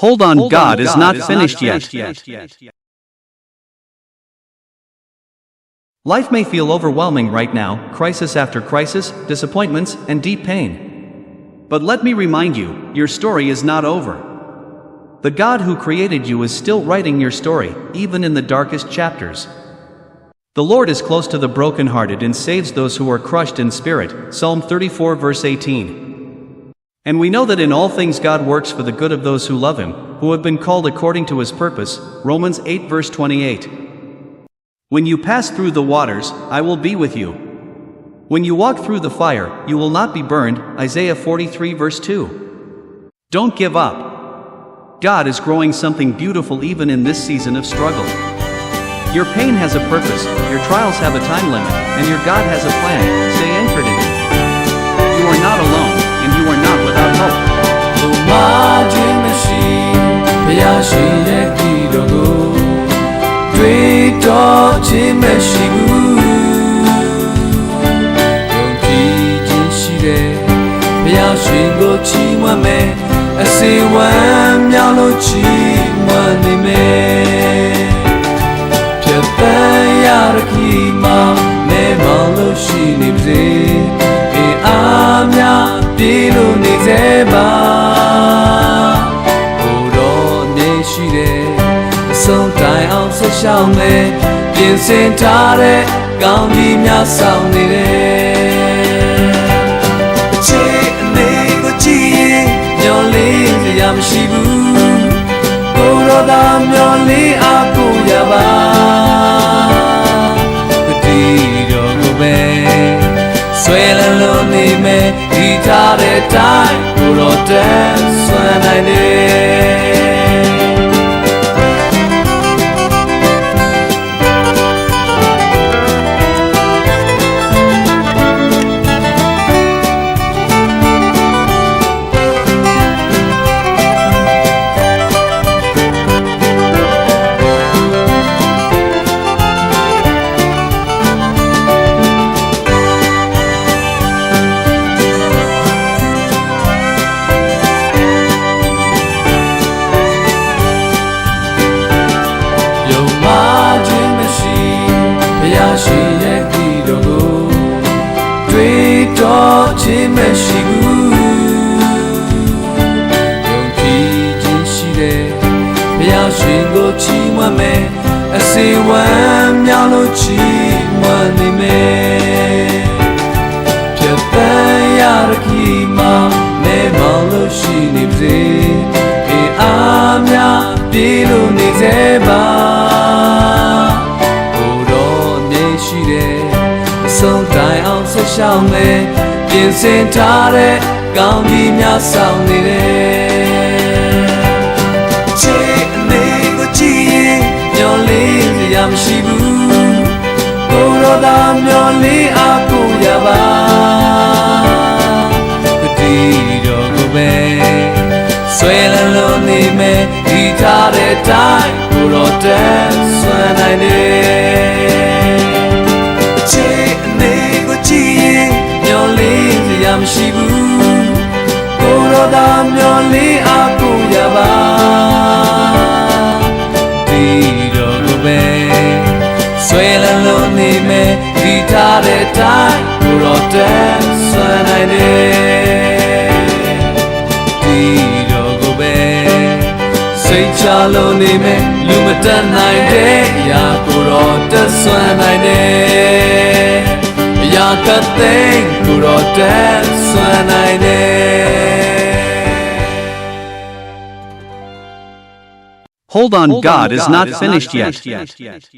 Hold on, God is not finished yet. Life may feel overwhelming right now, crisis after crisis, disappointments, and deep pain. But let me remind you, your story is not over. The God who created you is still writing your story, even in the darkest chapters. The Lord is close to the brokenhearted and saves those who are crushed in spirit. Psalm 34, verse 18. And we know that in all things God works for the good of those who love Him, who have been called according to His purpose. Romans 8, verse 28. When you pass through the waters, I will be with you. When you walk through the fire, you will not be burned. Isaiah 43, verse 2. Don't give up. God is growing something beautiful even in this season of struggle. Your pain has a purpose, your trials have a time limit, and your God has a plan. Stay anchored in Him. ခြင်းမရှိဘူးယုံကြည်ခြင်းရှိတဲ့ဘုရားရှင်ကိုချီးမွမ်းမယ်အစေဝမ်းမြောက်လို့ချီးမွမ်းနေမယ်ဖြတ်ပန်းရရခီမှာမဲမောင်လို့ရှိနေပါစေအေးအားများပြေလို့နေစေပါဘုတော်နေရှိတဲ့အဆုံးတိုင်အောင်ဆက်ရှောင်းမယ် ပြင်ဆင်ထားတဲ့ကောင်းကြီးများဆောင်နေတယ်အချေအနေကိုကြည့်ရင်မျောလင်းစရာမရှိဘူးကိုယ်တော်သာမျောလင်းအားကိုရပါကတိတော်ကိုပဲဆွဲလန်းလို့နေမယ်ဒီထားတဲ့တိုင်းကိုယ်တော်တန်းဆွမ်းနိုင်တယ်ယုံ ရားရှိရဲ့ဒီတော်ကိုတွေ့တော်ခြင်းမရှိဘူးယုံကြည်ခြင်းရှိတဲ့ဘုရားရှင်ကိုချီးမွမ်းမယ်အစေဝမ်းမြောက်လို့ချီး ဆုံးတိုင်အောင်ဆက်ရှောင်းမယ်ပြင်ဆင်ထားတဲ့ကောင်းကြီးများဆောင်နေတယ်ချေအနေကိုကြည့်ရင်မျောလင်းစရာမရှိဘူးဘုတော်သာမျောလင်းအားကိုရပါကတိတော်ကိုပဲဆွဲလန်းလို့နေမယ်ဒီထားတဲ့တိုင်းကိုတော်တန်းဆွမ်းနိုင်တယ် မရှိဘူးကိုတော်သာမျောလင်းအားကိုရပါဒီတော်ကိုပဲဆွဲလန်းလို့နေမယ်ဒီထားတဲ့တိုင်းကိုတော်တန်းဆွမ်းနိုင်တယ်ဒီတော်ကိုပဲစိတ်ချလို့နေမယ်လူမတတ်နိုင်တဲ့အရာကိုတော့တက်ဆွမ်းနိုင်တယ် အရာကသိမ်းကိုတော့တက်ဆွမ်းနိုင်တယ် Hold on, God is not finished yet.